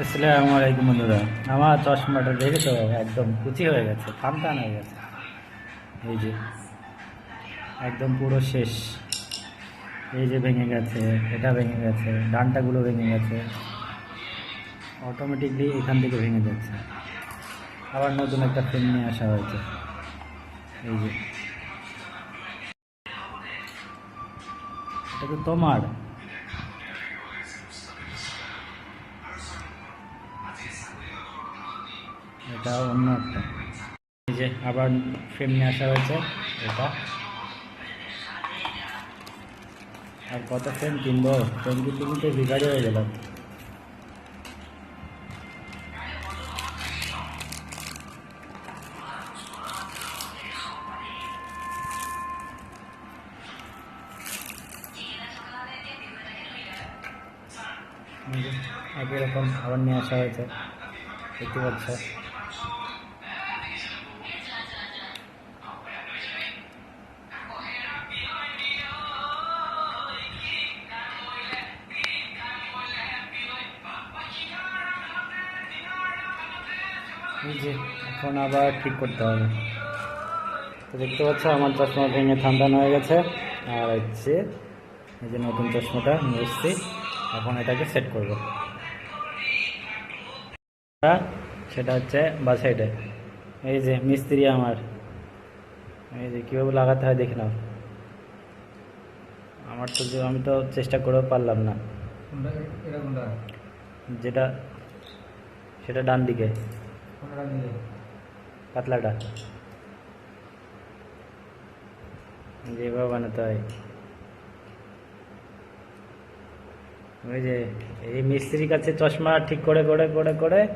আসসালামু আলাইকুম বন্ধুরা। আমার চশমাটা দেখেছ? একদম কুচি হয়ে গেছে টান টান হয়ে গেছে। এই যে, একদম পুরো শেষ। এই যে ভেঙে গেছে, এটা ভেঙে গেছে, ডানটাগুলো ভেঙে গেছে। অটোমেটিকলি এখান থেকে ভেঙে যাচ্ছে। আবার নতুন একটা ফ্রেম নিয়ে আসা হয়েছে। এই যে। এটা তো তোমার। এটা অন্য একটা। এই যে আবার ফ্রেম নিয়ে আসা হয়েছে, এটা। আর কত ফ্রেম কিনবো? ফ্রেম কিনতে কিনতে ভিকারি হয়ে গেলাম। একই রকম আবার নিয়ে আসা হয়েছে। দেখতে পাচ্ছ? এই যে এখন আবার ঠিক করতে হবে। তো দেখতে পাচ্ছ আমার চশমা ভেঙে ঠান্ডান হয়ে গেছে। আর হচ্ছে এই যে নতুন চশমাটা নিয়ে এসছি। এখন এটাকে সেট করব। সেটা হচ্ছে বা সাইডে এই যে মিস্ত্রি আমার। এই যে কীভাবে লাগাতে হয় দেখে নাও। আমার তো আমি তো চেষ্টা করেও পারলাম না। যেটা সেটা ডান দিকে। পাতলাটা যেভাবে বানাতে হয়। ওই যে, এই মিস্ত্রির কাছে চশমা ঠিক করে করে করে করে,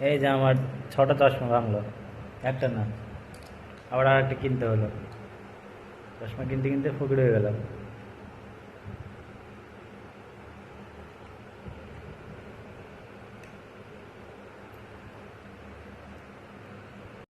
এই যে আমার ছটা চশমা ভাঙলো। একটা না। আবার আর একটা কিনতে হলো। চশমা কিনতে কিনতে ফকির হয়ে গেলাম।